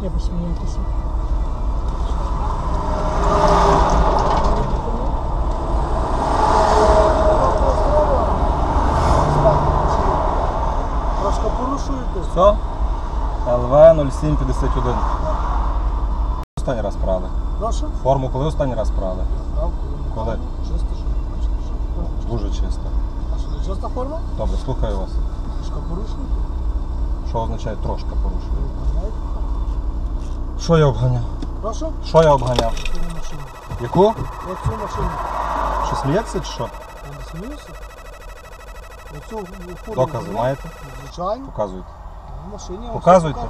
треба сміятися. Трошки порушуєтесь. Все? ЛВ 0751. Останній раз прали. Прошу? Форму коли останній раз прали? Коли? Чисто, що Дуже чисто. А що це чиста форма? Добре, слухаю вас. Трошки порушуєте? Що означає трошки порушуєте? Що я обганяв? Прошу. Що я обганяв? Машину. Яку? Оцю машину. Що сміється чи що? Я не сміюся. Оцю фуру. Докази маєте? Звичайно. Показуйте. В машині. Показуйте.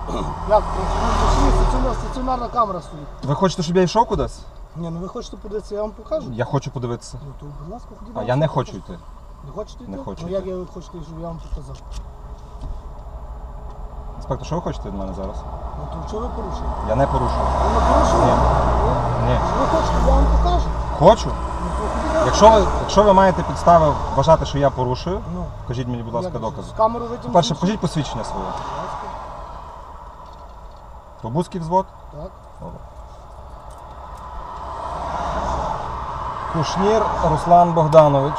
Як? В машині стаціонарна, стаціонарна камера стоїть. Ви хочете, щоб я йшов кудись? Ні, ну ви хочете подивитися, я вам покажу. Я хочу подивитися. Ну то, будь ласка, ходіть. А я не хочу йти. Не хочете йти? Не хочу Ну йти. як я ви хочете, щоб я вам показав? Інспектор, що ви хочете від мене зараз? Ну то що ви порушили? Я не порушую. Ви не порушили? Ні. Ні. Ви хочете, я вам покажу. Хочу. Ну то ходіть. Якщо ви, якщо ви маєте підстави вважати, що я порушую, Ну, покажіть мені, будь ласка, як докази. З камеру витягнути? По-перше, покажіть посвідчення своє. Будь взвод. Так. Добре. Кушнір Руслан Богданович.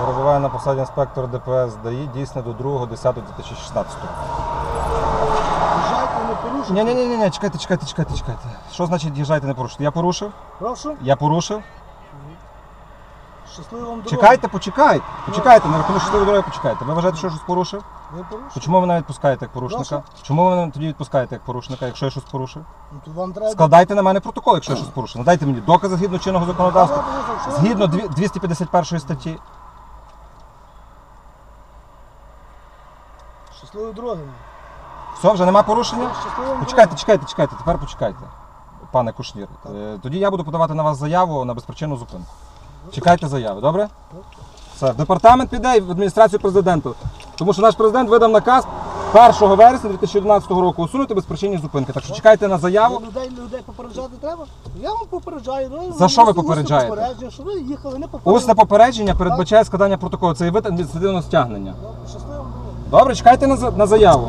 Перебуває на посаді інспектора ДПС ДАІ, дійсне до 2.10.2016. Не. Ні, ні, ні, ні, чекайте, чекайте, чекайте, чекайте. Що значить їжджайте не порушити? Я порушив? Прошу. Я порушив. Щасливо вам дороги. Чекайте, почекайте. Почекайте, на рахунок щасливої дороги почекайте. Ви вважаєте, що я щось порушив? Ви То порушили? чому ви мене відпускаєте як порушника? Чому ви мене тоді відпускаєте як порушника, якщо я щось порушив? Ну то вам треба... Складайте на мене протокол, якщо я щось порушив. Надайте мені докази згідно чинного законодавства. Згідно дві- 251 статті. Щасливої дороги. вам. Все, вже нема порушення? Почекайте, чекайте, чекайте, тепер почекайте. Пане Кушнір. Е, Тоді я буду подавати на вас заяву на безпричинну зупинку. Чекайте заяви, добре? Все, в департамент піде і в адміністрацію президенту. Тому що наш президент видав наказ 1 вересня 2011 року усунути безпричинні зупинки. Так що чекайте на заяву. Людей, людей попереджати треба? Я вам попереджаю. Ну, За що ви усне попереджаєте? попередження, Що ви їхали не попередження. Усне попередження передбачає складання протоколу. Це є вид адміністративного стягнення. Щасливо. Добре, чекайте на, за- на заяву.